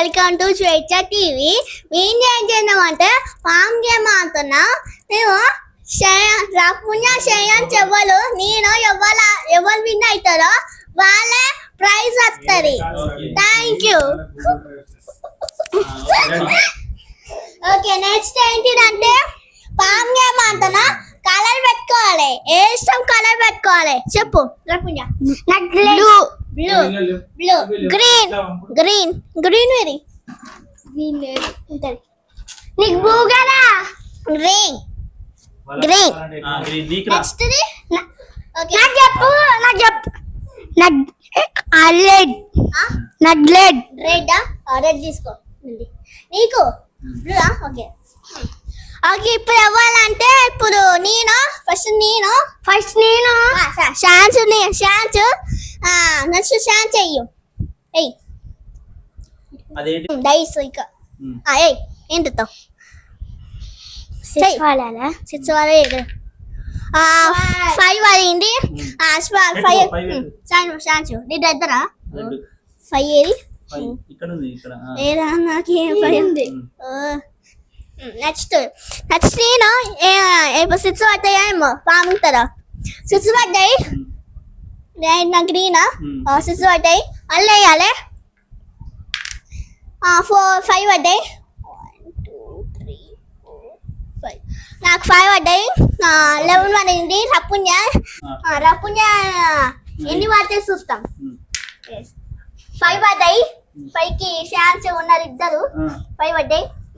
Welcome to స్వేచ్ఛ TV మేము ఏం చేద్దామంటే పామ్ గేమ్ ఆడుతున్నాం. మేము పుణ్య శయన్ చెవ్వలు నేను ఎవరు ఎవరు విన్ అవుతారో వాళ్ళే ప్రైజ్ వస్తుంది. థ్యాంక్ యూ ఓకే నెక్స్ట్ ఏంటిదంటే పామ్ గేమ్ ఆడుతున్నా. కలర్ పెట్టుకోవాలి. ఏ ఇష్టం కలర్ పెట్టుకోవాలి? చెప్పు. రపుణ్య నాకు blue blue green green green very green లేదు ఉంటది నీకు బ్లూ కదా గ్రీన్ గ్రీన్ నెక్స్ట్ నాకు చెప్పు నాకు చెప్పు రెడ్ రెడ్ రెడ్ రెడ్ తీసుకో. నీకు బ్లూ ఓకే ఓకే ఇప్పుడు అవ్వాలంటే ఇప్పుడు నేను ఫస్ట్ నేను. ఫస్ట్ నేను. ఛాన్స్ ఛాన్స్ నెక్స్ట్ ఛాన్స్ అయ్యు ఎయ్ డైస్ ఇక. ఏయ్ ఏంటితో? సిక్స్ వాళ్ళ సిక్స్ వాళ్ళ ఫైవ్ అయింది ఫైవ్. ఛాన్స్ ఛాన్స్ నీ దగ్గర ఫైవ్ ఏది? ఇక్కడ ఉంది ఇక్కడ. ఏరా నాకేం ఫైవ్ ఉంది నెక్స్ట్ నెక్స్ట్ నేను ఇప్పుడు సిక్స్ పడ్డాయా ఏమో పాముతారా సిక్స్ పడ్డాయి నేను నా గ్రీనా సిక్స్ పడ్డాయి అల్లు వేయాలి ఫోర్ ఫైవ్ పడ్డాయి వన్ టూ త్రీ ఫైవ్ నాకు ఫైవ్ పడ్డాయి లెవెన్ పడింది రప్పున్యా రపుణ్య ఎన్ని పడితే చూస్తాం ఫైవ్ పడ్డాయి పైకి కి ఛాన్స్ ఉన్నారు ఇద్దరు ఫైవ్ పడ్డాయి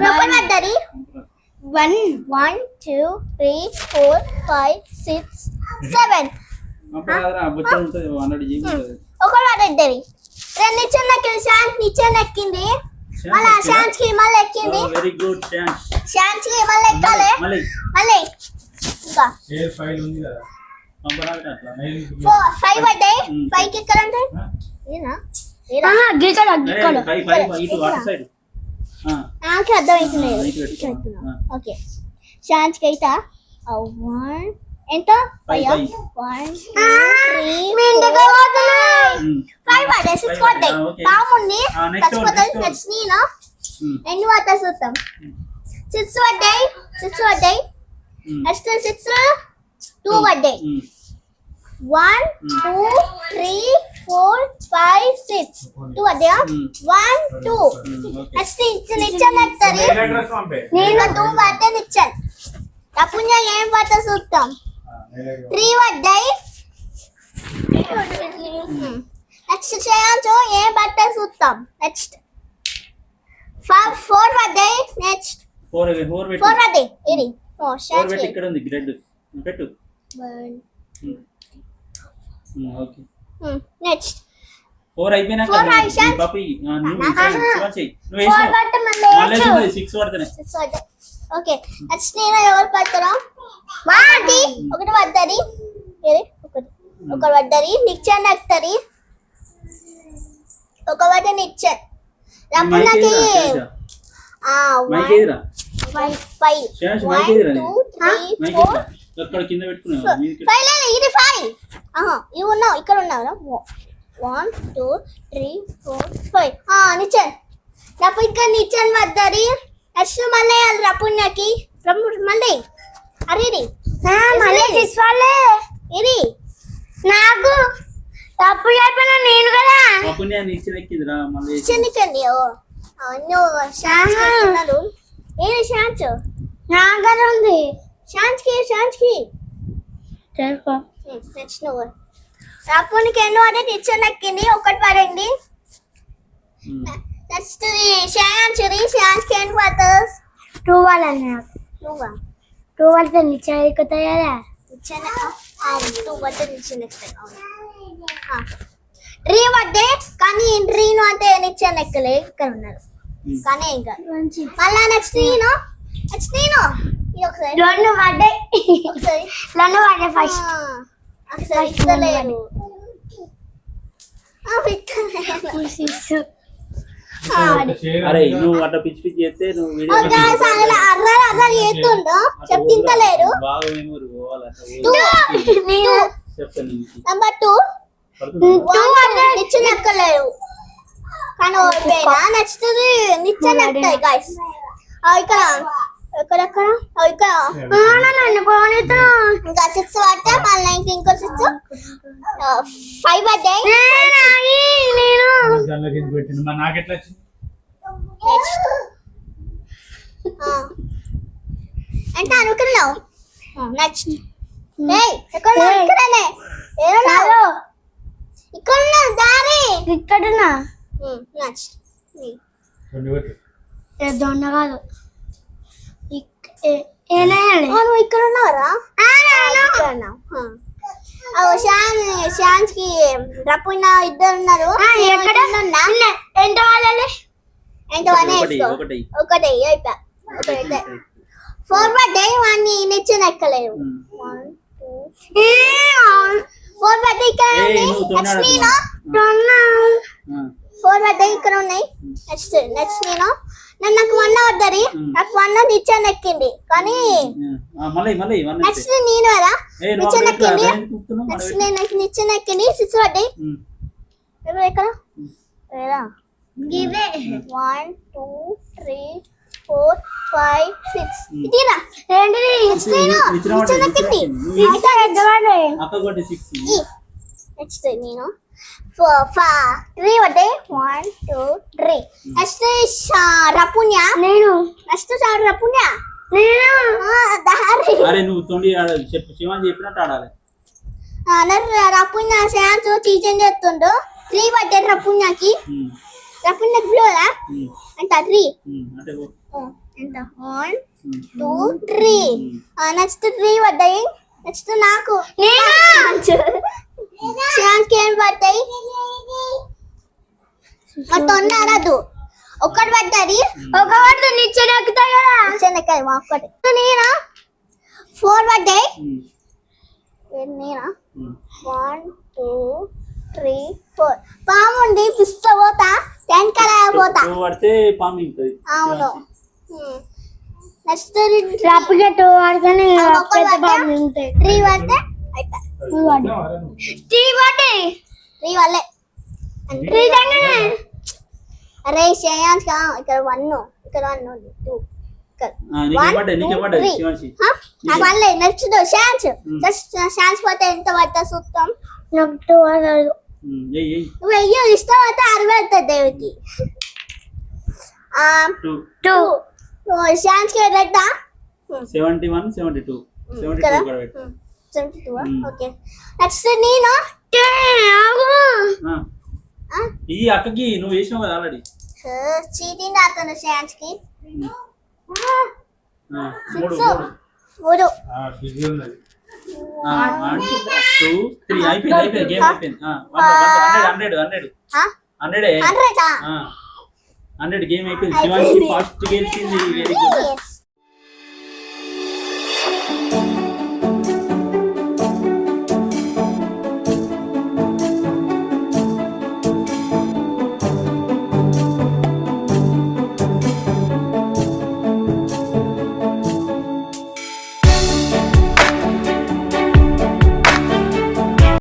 ఫైవ్ పడ్డది one one two three four five six seven ఒక పడ్డది రెండు ఎక్కింది శాంత్ నిచ్చెన ఎక్కింది మళ్ళా శాంత్కి మళ్ళీ ఎక్కింది? Very good chance Shanth. కి మళ్ళీ ఎక్కాలి మళ్ళీ. ఇంకా. షేర్ ఫైల్ ఉంది కదా? ఫైవ్ పడ్డాయి. Hmm. ఫైవ్కి ఎక్కాలంటే ఆ? ఏనా? సైడ్. ఆ, నాకు అర్థమవుతుంది. ఓకే. శాంత్కి అయితే వన్. ఎంత? ఫైవ్. వన్. ఫైవ్ పడ్డాయి సిక్స్ పడ్డాయి. నెక్స్ట్ నేను ఉమ్. ఎన్ని చూద్దాం సిక్స్ పడ్డాయి. సిక్స్ పడ్డాయి. Next six. టూ పడ్డాయి. One two three four five six two పడ్డాయా Hmm. One two. నెక్స్ట్ ఇచ్చిన ఇచ్చాను నేను టూ పడితే ఇచ్చాను. అప్పుడు ఏం మెయిల్ ఐడి త్రీ పడ్డాయి నెక్స్ట్ చేయొచ్చు ఏం పడ్డా చూద్దాం. నెక్స్ట్ ఫైవ్ ఫోర్ పడ్డాయి నెక్స్ట్ ఫోర్ ఫోర్ పడ్డాయి ఇది ఫోర్ పెట్టి ఇక్కడ ఉంది గ్రెడ్ పెట్టు. ఓకే నెక్స్ట్ ఫోర్ అయిపోయినాక పాపి నువ్వు నువ్వు ఫోర్ సిక్స్ పడుతున్నాయి పడ్డాయి ఓకే నెక్స్ట్ నేను ఎవరు పడతారా? వాటి ఒకటి పడ్డది. ఏది? ఒకటి. ఒకటి పడ్డది. నిచ్చెన్ ఎక్కుతుంది ఒక పడ్డ నిచ్చెన్ అప్పుడు మైక్ నాకు. ఏదిరా, శేష? ఆ, మైక్ one, ఏదిరా? అక్కడ కింద పెట్టుకున్నావు ఫైవ్ లేదు ఇది ఫైవ్ ఆహా ఇవి ఉన్నావు ఇక్కడ ఉన్నావు one two three four five నిచ్చెన్ నాకు ఇక్కడ నిచ్చెన్ వద్దది నెక్స్ట్ మళ్ళీ రపుణ్యకి రమ్ము మళ్ళీ అరే మళ్ళీ తీసుకోవాలి. ఇది నాకు తప్పు అయిపోయినా నేను కదా. అప్పుడు నేను ఇచ్చిన ఎక్కిందిరా మళ్ళీ నిచ్చెన్ ఇచ్చండి ఓ. నువ్వు పెట్టుకున్నారు ఏది షాన్స్ నా దగ్గర ఉంది. షాన్స్కి షాన్స్కి నెక్స్ట్ నువ్వు రప్పునికి ఎన్నో అదే నిచ్చెన్ ఎక్కింది ఒకటి ఉమ్. నెక్స్ట్ ఇది షాన్స్కి ఎన్ని పడుతుంది టూ వాళ్ళు నువ్వా టూ వాళ్ళతో నిచ్చెన ఎక్కుతాయి కదా నిచ్చెన టూ పడితే నిచ్చెన్ రీ పడ్డే కానీ రీను అంటే నిచ్చెన ఎక్కలే ఇక్కడ ఉన్నారు. కానీ ఇంకా మళ్ళా నెక్స్ట్ నేను నెక్స్ట్ నేను రెండు పడ్డాయి. రెండు పడ్డాయి ఫస్ట్ అరే నువ్వు అట్లా పిచ్చి పిచ్చి చేస్తే నువ్వు వీడియో అర్రలు అర్రలు చేస్తుండో బాగా మెమొరీ పోవాలి. Number two? నిచ్చెన ఎక్కలేరు కానీ నెక్స్ట్ నిచ్చెన ఎక్కుతాయి గాయస్ ఇక్కడ. ఎక్కడెక్కడ? ఇక్కడ. నన్ను పోనీతో ఇంకా సిక్స్ పడితే మళ్ళీ ఇంక ఇంకో సిక్స్. ఫైవ్ పడ్డాయి. నేను. అంటే అనుకున్నావు? నెక్స్ట్ ఇక్కడ ఉన్నావు? దారి. ఇక్కడున్నా. నెక్స్ట్ దొండ కాదు నువ్వు ఇక్కడ ఉన్నావురా శాన్ శాన్స్కి రప్పున్న ఇద్దరు ఉన్నారు. ఎక్కడ? ఎంత వాళ్ళది? ఎంత వన్ ఒకటి అయిపోయా. ఒకటి ఫోర్ బర్త్డే వాడిని నిచ్చెన ఎక్కలేదు ఉమ్. వన్ టూ ఫోర్ బర్త్డే ఇక్కడ నెక్స్ట్ నేను. ఆ. ఫోర్ బర్త్డే ఇక్కడ ఉన్నాయి. నెక్స్ట్ నెక్స్ట్ నేను. నన్ను నాకు వన్ పడ్డది Hmm. నాకు వన్ నిచ్చెన ఎక్కింది కానీ నెక్స్ట్ నేను కదా? నిచ్చెన ఎక్కింది నెక్స్ట్ నేను నాకు నిచ్చెన ఎక్కింది సిక్స్ పడ్డాయి ఎక్కడ one two three four five six. ఇటీరా? నేను నిచ్చెన ఎక్కింది నెక్స్ట్ నేను. ఫైవ్ త్రీ పడ్డాయి వన్ టూ త్రీ నెక్స్ట్ రపుణ్య నేను. నెక్స్ట్ రపుణ్య నేను. దారి. అరే నువ్వు తొండి ఆడాలి. చెప్పు శివాన్ చెప్పినట్టు ఆడాలి. రపుణ్య శాంత్ టీచర్ చేస్తుండు. త్రీ రపుణ్యకి పిలవదా అంట త్రీ ఎంత? One two three next three పడ్డాయి నెక్స్ట్ నాకు. శాంత్ ఏం పడ్డాయి ఆడద్దు ఒక్కటి పడ్డది ఒక వాటితో నిచ్చెన ఎక్కుతాయి కదా చెన్నకాయ మా ఒక్కటి. నేనా? ఫోర్ పడ్డాయి? నేనా. One two three four. పాముండి పిస్తా పోతా టెన్ కల పోతా. పడితే పాము అవును. నెక్స్ట్ టూ ఉంటాయి త్రీ పడితే పడ్డాయి? త్రీ వాళ్ళే త్రీ అరే శ్రేయాంశ్ కా ఇక్కడ వన్ ఇక్కడ వన్ టూ ఇక్కడ నీకే. జస్ట్ శ్యాన్స్ పోతే ఎంత పడతా చూస్తాం నాకు టూ ఏయ్ నువ్వు వెయ్యి ఇష్టం అయితే అరవై అవుతుంది దేవికి టూ టూ శ్యాన్స్కి ఎట్లా seventy one seventy two seventy కదా టూ కూడా పెట్టు. Seventy two. ఓకే. నెక్స్ట్ నేను? ఆ, ఆ? ఈ అక్కకి నువ్వు వేసినావు కదా ఆల్రెడీ చీటింగ్కి మూడు టూ త్రీ అయిపోయింది అయిపోయింది గేమ్ అయిపోయింది. Hundred hundred hundred hundred hundred hundred game అయిపోయింది. శివానికి ఫస్ట్ గెలిచింది